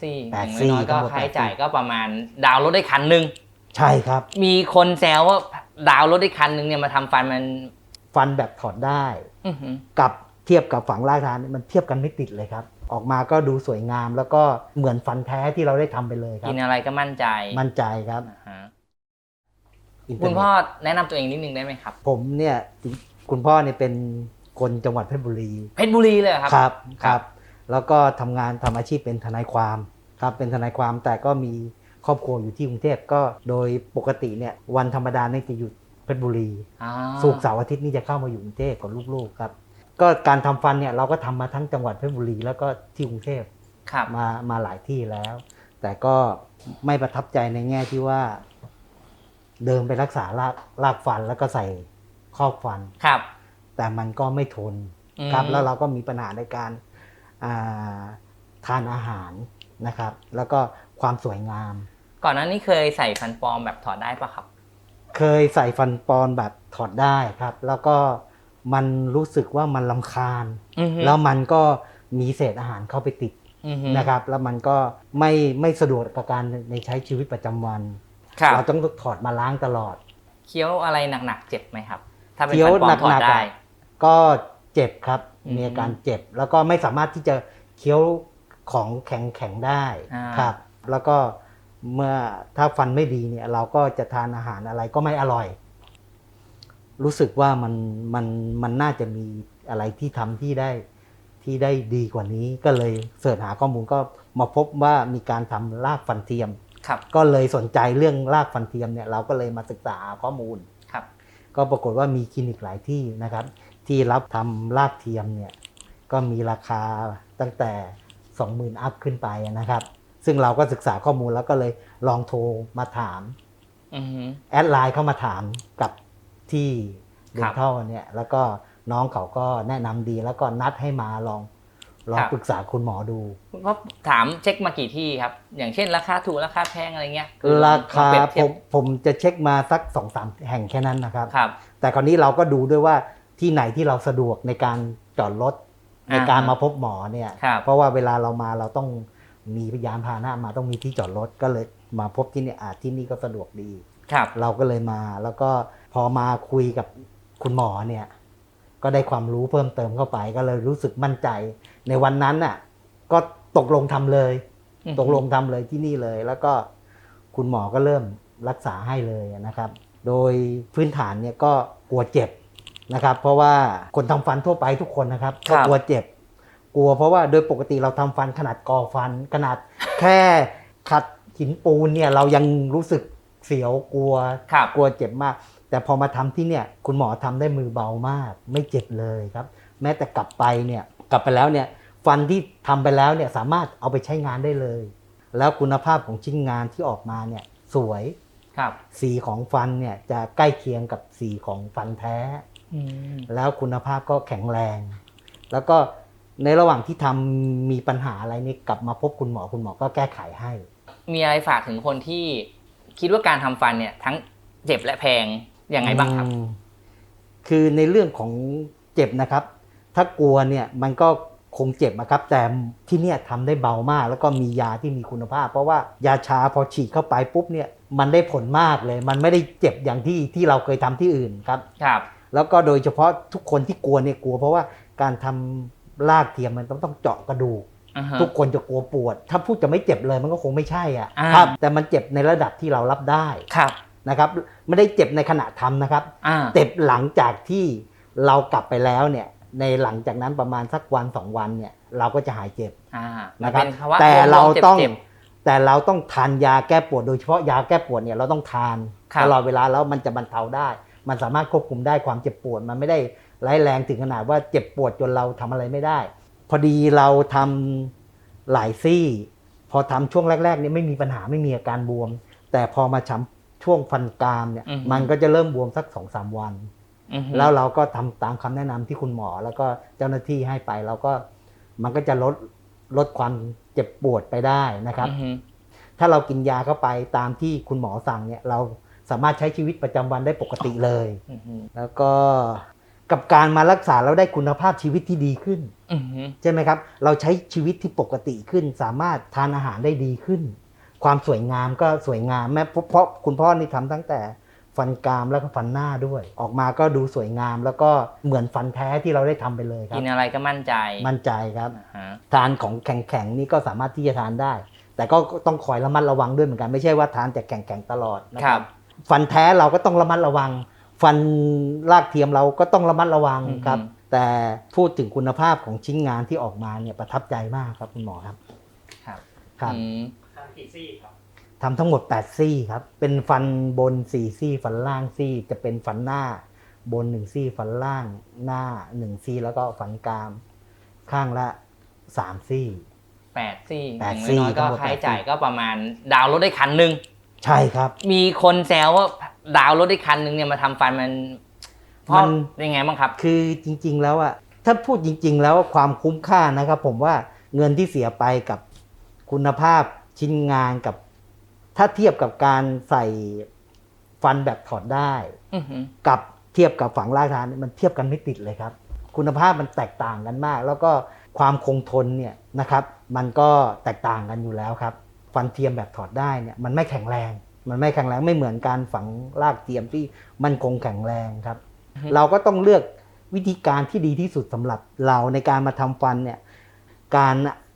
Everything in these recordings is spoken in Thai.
ซี่อแปดย่างซี่น้อยๆก็ทั้งหมดค่าใช้แปดซี่จ่ายก็ประมาณดาวน์รถได้คันหนึ่งใช่ครับ มีคนแซวว่าดาวน์รถได้คันหนึ่งเนี่ยมาทำฟันมันฟันแบบถอดได้ อื้อหือ กับเทียบกับฝังรากฐานมันเทียบกันไม่ติดเลยครับ ออกมาก็ดูสวยงามแล้วก็เหมือนฟันแท้ที่เราได้ทำไปเลยครักิบนอะไรก็มั่นใจมั่นใจครับอ่าฮะอินเทคุร์ณเน็ต พ่อแนะนำตัวเองนิดนึงได้ไหมครับ ผมเนี่ยคุณพ่อเนี่ยเป็นคนจังหวัดเพชรบุรีเพชรบุรีเลยเหรอครับ ครับคครัรับบ แล้วก็ทำงานทำอาชีพเป็นทนายความครับเป็นทนายความแต่ก็มีครอบครัวอยู่ที่กรุงเทพก็โดยปกติเนี่ยวันธรรมดาเนี่ยจะอยู่เพชรบุรีอ่าศุกร์เสาร์อาทิตย์นี่จะเข้ามาอยู่กรุงเทพกับลูกๆครับ ก็การทำฟันเนี่ยเราก็ทำมาทั้งจังหวัดเพชรบุรีแล้วก็ที่กรุงเทพครับมามาหลายที่แล้ว แต่ก็ไม่ประทับใจในแง่ที่ว่า เดิมไปรักษารากรากฟันแล้วก็ใส่ครอบฟันครับ แต่มันก็ไม่ทนอืมครับแล้วเราก็มีปัญหาในการอ่า ทานอาหารนะครับ แล้วก็ความสวยงาม ก่อนหน้านี้เคยใส่ฟันปลอมแบบถอดได้ปะครับ เคยใส่ฟันปลอมแบบถอดได้ครับ แล้วก็มันรู้สึกว่ามันลำคาญอือฮึแล้วมันก็มีเศษอาหารเข้าไปติดอือฮึนะครับ แล้วมันก็ไม่ไม่สะดวกกับการในใช้ชีวิตประจำวันครับเราต้องถอดมาล้างตลอด เคี้ยวอะไรหนักๆเจ็บไหมครับ ถ้าเป็นเคี้ยวฟันปลอมถอดหนักๆได้อะก็ เจ็บครับอืมมีอาการเจ็บ แล้วก็ไม่สามารถที่จะเคี้ยวของแข็งแข็งๆได้อ่าครับ แล้วก็เมื่อถ้าฟันไม่ดีเนี่ย เราก็จะทานอาหารอะไรก็ไม่อร่อย รู้สึกว่ามันมันมันน่าจะมีอะไรที่ทำที่ได้ที่ได้ดีกว่านี้ก็เลยเสิร์ชหาข้อมูลก็มาพบว่ามีการทำรากฟันเทียมครับก็เลยสนใจเรื่องรากฟันเทียมเนี่ยเราก็เลยมาศึกษาหาข้อมูลครับ ก็ปรากฏว่ามีคลินิกหลายที่นะครับ ที่รับทำรากเทียมเนี่ยก็มีราคาตั้งแต่ 20,000 อัพขึ้นไปนะครับ ซึ่งเราก็ศึกษาข้อมูลแล้วก็เลยลองโทรมาถามอือฮึแอดไลน์เข้ามาถามกับที่เดครันบทัลเนี่ย แล้วก็น้องเขาก็แนะนำดีแล้วก็นัดให้มาลองลองครับปรึกษาคุณหมอดูก็ถามเช็คมากี่ที่ครับ อย่างเช่นราคาถูกราคาแพงอะไรเงี้ยอราคาลองเปรียบผเทียบมผมจะเช็คมาสักสองสามแห่งแค่นั้นนะครับครับแต่คราวนี้เราก็ดูด้วยว่า ที่ไหนที่เราสะดวกในการจอดรถในการอ่าฮะมาพบหมอเนี่ยครับเพราะว่าเวลาเรามาเราต้องมียานพาหนะมาต้องมีที่จอดรถก็เลยมาพบที่นี่อาที่นี่ก็สะดวกดีครับ เราก็เลยมาแล้วก็พอมาคุยกับคุณหมอเนี่ย ก็ได้ความรู้เพิ่มเติมเข้าไปก็เลยรู้สึกมั่นใจ ในวันนั้นน่ะ ก็ตกลงทำเลยอืมตกลงทำเลยที่นี่เลย แล้วก็คุณหมอก็เริ่มรักษาให้เลยนะครับ โดยพื้นฐานเนี่ยก็กลัวเจ็บ นะครับ เพราะว่าคนทำฟันทั่วไปทุกคนนะครับครัก็บกลัวเจ็บ กลัวเพราะว่าโดยปกติเราทำฟันขนาดกอฟันขนาดแค่ขัดหินปูนเนี่ยเรายังรู้สึกเสียวกลัวครับกลัวเจ็บมาก แต่พอมาทำที่เนี่ยคุณหมอทำได้มือเบามาก ไม่เจ็บเลยครับ แม้แต่กลับไปเนี่ยกลับไปแล้วเนี่ยฟันที่ทำไปแล้วเนี่ยสามารถเอาไปใช้งานได้เลย แล้วคุณภาพของชิ้นงานที่ออกมาเนี่ยสวยครับสีของฟันเนี่ยจะใกล้เคียงกับสีของฟันแท้อืม แล้วคุณภาพก็แข็งแรง แล้วก็ในระหว่างที่ทำมีปัญหาอะไรนี่กลับมาพบคุณหมอคุณหมอก็แก้ไขให้ มีอะไรฝากถึงคนที่คิดว่าการทำฟันเนี่ย ทั้งเจ็บและแพงยังไงบ้างครับอืมคือในเรื่องของเจ็บนะครับ ถ้ากลัวเนี่ยมันก็คงเจ็บนะครับ แต่ที่เนี่ยทำได้เบามาก แล้วก็มียาที่มีคุณภาพ เพราะว่ายาชาพอฉีดเข้าไปปุ๊บเนี่ยมันได้ผลมากเลย มันไม่ได้เจ็บอย่างที่ที่เราเคยทำที่อื่นครับครับ แล้วก็โดยเฉพาะทุกคนที่กลัวเนี่ยกลัว เพราะว่าการทำลากเทียมมันต้องต้องเจาะกระดูกอ่าฮะทุกคนจะกลัวปวด ถ้าพูดจะไม่เจ็บเลยมันก็คงไม่ใช่อะอ่าครับแต่มันเจ็บในระดับที่เรารับได้ครับนะครับไม่ได้เจ็บในขณะทำนะครับอ่าเจ็บหลังจากที่เรากลับไปแล้วเนี่ยในหลังจากนั้นประมาณสักวันสองวันเนี่ยเราก็จะหายเจ็บอ่านะครัเป็บนภาวะแต่เราต้องจ็บแต่เราต้องทานยาแก้ปวดโดยเฉพาะยาแก้ปวดเนี่ยเราต้องทานครับตลอดเวลาแล้วมันจะบรรเทาได้ มันสามารถควบคุมได้ความเจ็บปวดมันไม่ได้ร้ายแรงถึงขนาดว่าเจ็บปวดจนเราทำอะไรไม่ได้ พอดีเราทำหลายซี่ พอทำช่วงแรกๆเนี่ยไม่มีปัญหาไม่มีอาการบวม แต่พอมาช้ำช่วงฟันกรามเนี่ยอือฮึมันก็จะเริ่มบวมสักสองสามวันอือฮึแล้วเราก็ทำตามคำแนะนำที่คุณหมอ แล้วก็เจ้าหน้าที่ให้ไปเราก็มันก็จะลดลดความเจ็บปวดไปได้นะครับอือฮึถ้าเรากินยาเข้าไปตามที่คุณหมอสั่งเนี่ยเรา สามารถใช้ชีวิตประจำวันได้ปกติเลยอือฮึแล้วก็กับการมารักษาแล้วได้คุณภาพชีวิตที่ดีขึ้นอือหือใช่ไหมครับ เราใช้ชีวิตที่ปกติขึ้น สามารถทานอาหารได้ดีขึ้น ความสวยงามก็สวยงามแม้เพราะเพราะคุณพ่อนี่ทำตั้งแต่ฟันกรามแล้วก็ฟันหน้าด้วย ออกมาก็ดูสวยงามแล้วก็เหมือนฟันแท้ที่เราได้ทำไปเลยครักิบนอะไรก็มั่นใจมั่นใจครับอ่าฮะทานของแข็งๆนี่ก็สามารถที่จะทานได้ แต่ก็ต้องคอยระมัดระวังด้วยเหมือนกันไม่ใช่ว่าทานแต่แข็งๆตลอดนะคครัรับบ ฟันแท้เราก็ต้องระมัดระวัง ฟันรากเทียมเราก็ต้องระมัดระวังครับอืมแต่พูดถึงคุณภาพของชิ้นงานที่ออกมาเนี่ยประทับใจมากครับคุณหมอครับ ครับครับอืมทำกี่ซี่ครับทำทั้งหมด 8 ซี่ครับ เป็นฟันบน 4 ซี่ ฟันล่างซี่ จะเป็นฟันหน้า บน 1 ซี่ ฟันล่างหน้า 1 ซี่ แล้วก็ฟันกราม ข้างละ 3 ซี่แปดซี่แปอดย่างซี่น้อยๆก็ทั้งหมดค่าใช้แปดซี่จ่ายก็ประมาณดาวน์รถได้คันหนึ่ง ใช่ครับ มีคนแซวว่าดาวน์รถได้คันหนึ่งเนี่ยมาทำฟันมันเพราะมันยังไงบ้างครับ คือจริงๆแล้วอะถ้าพูดจริง ๆ แล้วความคุ้มค่านะครับ ผมว่าเงินที่เสียไปกับคุณภาพชิ้นงานกับ ถ้าเทียบกับการใส่ฟันแบบถอดได้ อือหือกับเทียบกับฝังรากฐานมันเทียบกันไม่ติดเลยครับ คุณภาพมันแตกต่างกันมาก แล้วก็ความคงทนเนี่ยนะครับ มันก็แตกต่างกันอยู่แล้วครับ ฟันเทียมแบบถอดได้เนี่ยมันไม่แข็งแรง มันไม่แข็งแรงไม่เหมือนการฝังรากเทียมที่มันคงแข็งแรงครับอือฮึเราก็ต้องเลือกวิธีการที่ดีที่สุดสำหรับเราในการมาทำฟันเนี่ยการ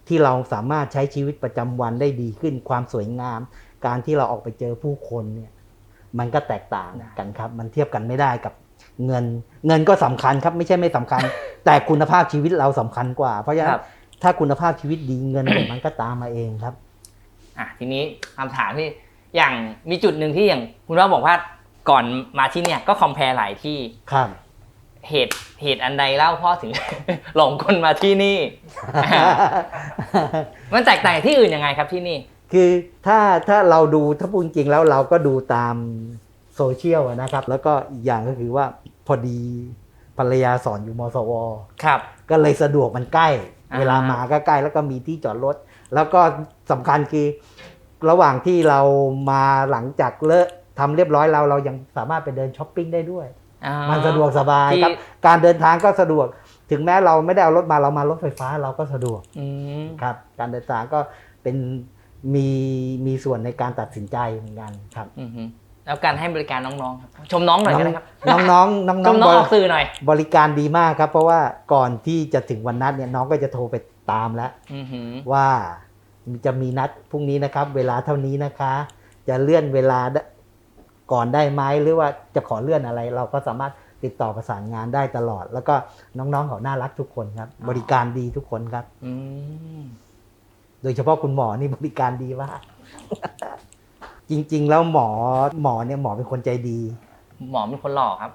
ที่เราสามารถใช้ชีวิตประจำวันได้ดีขึ้นความสวยงาม การที่เราออกไปเจอผู้คนเนี่ยมันก็แตกต่างกันครับ มันเทียบกันไม่ได้กับเงิน เงินก็สำคัญครับไม่ใช่ไม่สำคัญ แต่คุณภาพชีวิตเราสำคัญกว่า เพราะฉะนั้ครันบถ้าคุณภาพชีวิตดีเงินมันก็ตามมาเองครับ อะทีนี้คำถามที่อย่างมีจุดหนึ่งที่อย่างคุณว่าบอกว่าก่อนมาที่เนี่ยก็คอมเพลหลายที่ครับเหตุเหตุอันใดเล่าพ่อถึง หลงคนมาที่นี่ มันแตกต่างจากที่อื่นยังไงครับที่นี่ คือถ้าถ้าเราดูถ้าพูดจริงๆแล้วเราก็ดูตามโซเชียลอะนะครับ แล้วก็อีกอย่างก็คือว่าพอดีภรรยาสอนอยู่มสวครับ ก็เลยสะดวกมันใกล้อ่าเวลามาก็ใกล้แล้วก็มีที่จอดรถ แล้วก็สำคัญคือระหว่างที่เรามาหลังจากเลิกทำเรียบร้อยเราเรายังสามารถไปเดินช้อปปิ้งได้ด้วย อ่า มันสะดวกสบายที่ครับการเดินทางก็สะดวก ถึงแม้เราไม่ได้เอารถมาเรามารถไฟฟ้าเราก็สะดวกอืมครับ การเดินทางก็เป็นมีมีส่วนในการตัดสินใจเหมือนกันครับ อือฮึแล้วการให้บริการน้องๆครับชมน้องหน่อยก็ได้ครับน้องน้องน้องชน้องมน้องบอริอกสื่อหน่อย บริการดีมากครับ เพราะว่าก่อนที่จะถึงวันนัดเนี่ยน้องก็จะโทรไป ตามแล้วอือหือว่าจะมีนัดพรุ่งนี้นะครับ เวลาเท่านี้นะคะ จะเลื่อนเวลาได้ก่อนได้ไหมหรือว่าจะขอเลื่อนอะไร เราก็สามารถติดต่อประสานงานได้ตลอด แล้วก็น้องๆเขาน่ารักทุกคนครับ บริการดีทุกคนครับอืมโดยเฉพาะคุณหมอนี่บริการดีมากจริง ๆ แล้วหมอหมอเนี่ยหมอเป็นคนใจดี หมอเป็นคนหล่อครับ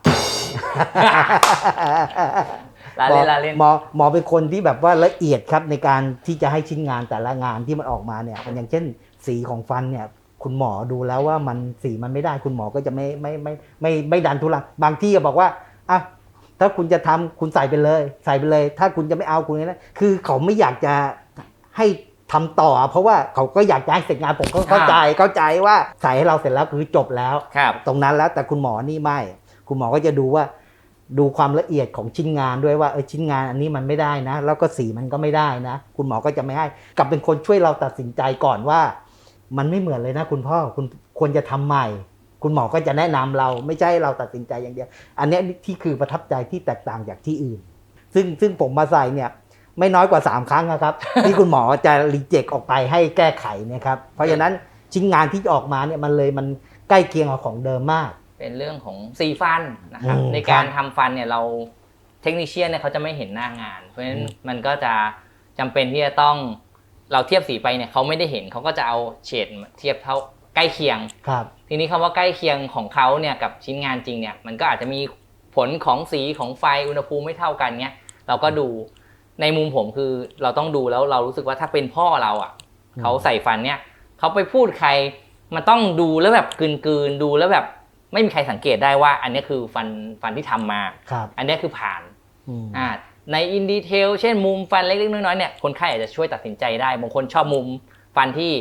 ลาเล่นลาเล่นหมอหมอเป็นคนที่แบบว่าละเอียดครับในการที่จะให้ชิ้นงานแต่ละงานที่มันออกมาเนี่ยอย่างเช่น สีของฟันเนี่ยคุณหมอดูแล้วว่ามันสีมันไม่ได้คุณหมอก็จะไม่ไม่ไม่ไม่ไม่ไม่ดันทุลังบางที่ก็บอกว่าอะถ้าคุณจะทำคุณใส่ไปเลย ใส่ไปเลย ถ้าคุณจะไม่เอาคุณนะคือเขาไม่อยากจะให้ทำต่อ เพราะว่าเขาก็อยากจะให้เสร็จงานผมก็เข้าใจเข้าใจว่าใส่ให้เราเสร็จแล้วคือจบแล้วครับตรงนั้นแล้วแต่คุณหมอนี่ไม่ คุณหมอก็จะดูว่า ดูความละเอียดของชิ้นงานด้วยว่าเออชิ้นงานอันนี้มันไม่ได้นะ แล้วก็สีมันก็ไม่ได้นะ คุณหมอก็จะไม่ให้กลับเป็นคนช่วยเราตัดสินใจก่อนว่า มันไม่เหมือนเลยนะ คุณพ่อคุณควรจะทำใหม่ คุณหมอก็จะแนะนำเราไม่ใช่เราตัดสินใจอย่างเดียว อันนี้ที่คือประทับใจที่แตกต่างจากที่อื่น ซึ่งซึ่งผมมาใส่เนี่ยไม่น้อยกว่า 3 ครั้งนะครับ ที่คุณหมอจะรีเจ็คออกไปให้แก้ไขเนะครับเพราะฉะนั้นชิ้นงานที่ออกมาเนี่ยมันเลยมันใกล้เคียงกับของเดิมมาก เป็นเรื่องของสีฟันนะครับอืมในการครับทำฟันเนี่ยเราเทคนิชเชียนเนี่ยเขาจะไม่เห็นหน้างาน เพราะฉะนั้นอืมมันก็จะจำเป็นที่จะต้องเราเทียบสีไปเนี่ยเขาไม่ได้เห็นเขาก็จะเอาเฉดมาเทียบเท่าใกล้เคียง ครับ ทีนี้คำว่าใกล้เคียงของเขาเนี่ยกับชิ้นงานจริงเนี่ยมันก็อาจจะมีผลของสีของไฟอุณหภูมิไม่เท่ากันเนี่ยเราก็ดูในมุมผมคือเราต้องดูแล้วเรารู้สึกว่าถ้าเป็นพ่อเราอะอืม เขาใส่ฟันเนี่ยเขาไปพูดใครมันต้องดูแล้วแบบกลืนๆดูแล้วแบบ ไม่มีใครสังเกตได้ว่า อันนี้คือฟันฟันที่ทำมาครับอันนี้คือผ่านอืมอ่าในอินดีเทลเช่นมุมฟันเล็กๆน้อยๆเนี่ยคนไข้อาจจะช่วยตัดสินใจได้บางคนชอบมุมฟันที่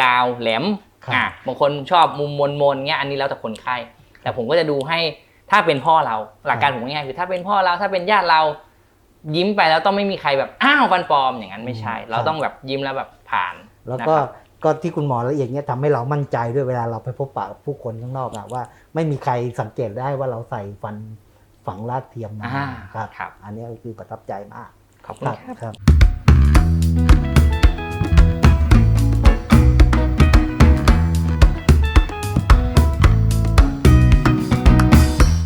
ยาวแหลมครับอ่าบางคนชอบมุมมนๆเงี้ยอันนี้แล้วแต่คนไข้ แต่ผมก็จะดูให้ถ้าถ้าเป็นพ่อเราหลักการผมง่ายๆคือถ้าเป็นพ่อเราถ้าเป็นญาติเรายิ้มไปแล้วต้องไม่มีใครแบบอ้าวฟันปลอมอย่างนั้นไม่ใช่อืมเราต้องแบบยิ้มแล้วแบบผ่านแล้วก็นะครับ ก็ที่คุณหมอละเอียดเนี่ยทำให้เรามั่นใจด้วยเวลาเราไปพบปะผู้คนข้างนอกอะว่า ไม่มีใครสังเกตได้ว่าเราใส่ฟันฝังลาดเทียมมาอ่าครับครับอันนี้คือประทับใจมากขอบคุณครับ ครับครับ